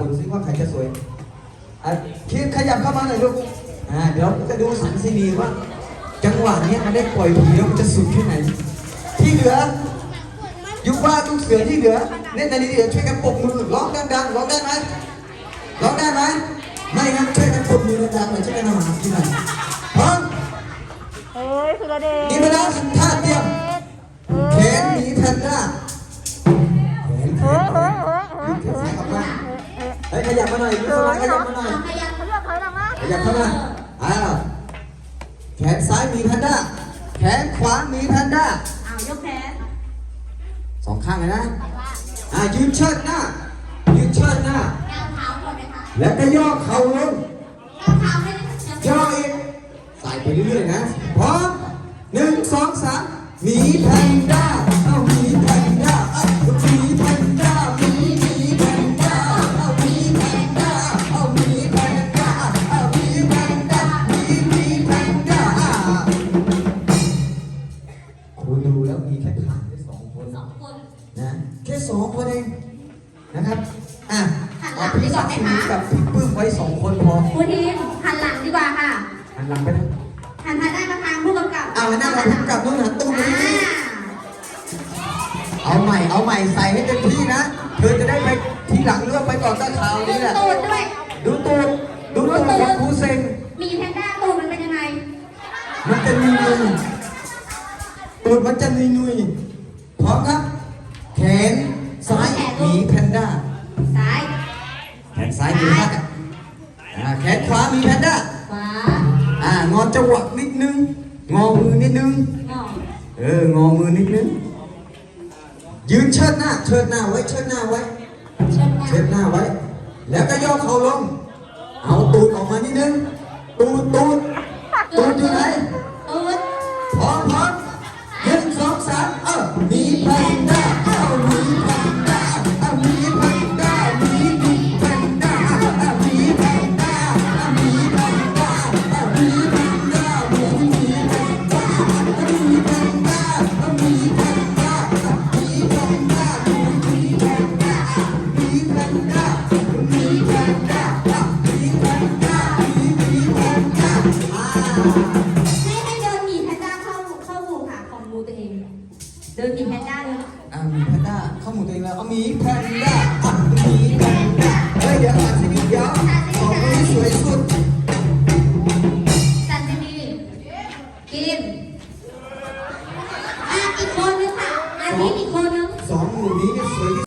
ของแต่ละคนซิว่าใครจะสวยอะคิดขยับเข้ามาหน่อยลูกอ่าเดี๋ยวจะดูสันซีนีว่า จังหวะเนี้ยมันได้ปล่อยผีแล้วมันจะสุดแค่ไหน ที่เหลือ ยุว่าทุกเสือที่เหลือเล่นในนี้เดี๋ยวช่วยกันปรบมือร้องดังๆร้องได้ไหมร้องได้ไหมไม่งั้นช่วยกันปรบมือดังๆหน่อยช่วยกันทำอาหารกินหน่อยพร้อมเอ้ยสุรเดชนี่มาแล้วท่าเตรียมแขนหมีแพน หน่อยยุทธนาขยับมาหน่อยขยับเขาเลือกเขาหรอมะขยับเข้ามาอ้าวแขนซ้ายหมีแพนด้า แขนขวาหมีแพนด้าอ้าวยกแขนสองข้างเลยนะอ่ายืนเชิดหน้ายืนเชิดหน้าก้าวเท้าก่อนไหมคะแล้วก็ย่อเข่าลงก้าวเท้าให้ได้ย่ออีกใส่ไปเรื่อยๆนะพร้อมหนึ่งสองสามหมีแพนด้าเอา แล้วมีแค่ขาแค่สองคนสองคนนะแค่สองคนเองนะครับอะหันหลัเอางพี่ดีกศัว่ากดิ์ไหมศรีคะกับพี่ปื้มไว้สองคนพอคุณทีมหันหลังดีกว่าค่ะหันหลังไปนะหันหันได้มาทางผู้กำกับเอาหน้าเรากลับนู่นหันตู้อ่านี้เอาใหม่เอาใหม่ใส่ให้เต็มที่นะเธอจะได้ไปทีหลังเลือกไปก่อนก็ข่าวดูนี้แหละตูดด้วยดูตูดดูตูดของครูเซงมีแพนด้าตูดมันเป็นยังไงมันจะนุยนุย ตูดมันจะนุยนุยพร้อมครับ แขนซ้ายหมีแพนด้า ซ้าย แขนซ้ายหมีแพนด้าอ่าแขนขวาหมีแพนด้า ขวา อ่างอจังหวะนิดนึง งอมือนิดนึงงอเออ งอมือนิดนึง ยืนเชิดหน้า เชิดหน้าไว้ เชิดหน้าไว้เชิญมาเชิดหน้าไว้ แล้วก็ย่อเข่าลง เอาตูดออกมานิดนึง ตูดตูดตูดอยู่ไหน ให้ให้เดินหมีแพนด้าเข้าเข้าหมู่ค่ะของหมูตัวเอง เดินหมีแพนด้าเลย อ่ามีแพนด้าเข้าหมู่ตัวเองแล้วเอาหมีแพนด้าอะหมีแพนด้าเฮ้ยเดี๋ยวอ่านสิเดี๋ยวสองคนนี้สวยสุดสันตินีกินอะอีกคนนึงค่ะอันนี้อีกคนนึง สองหมู่นี้เนี่ยสวยที่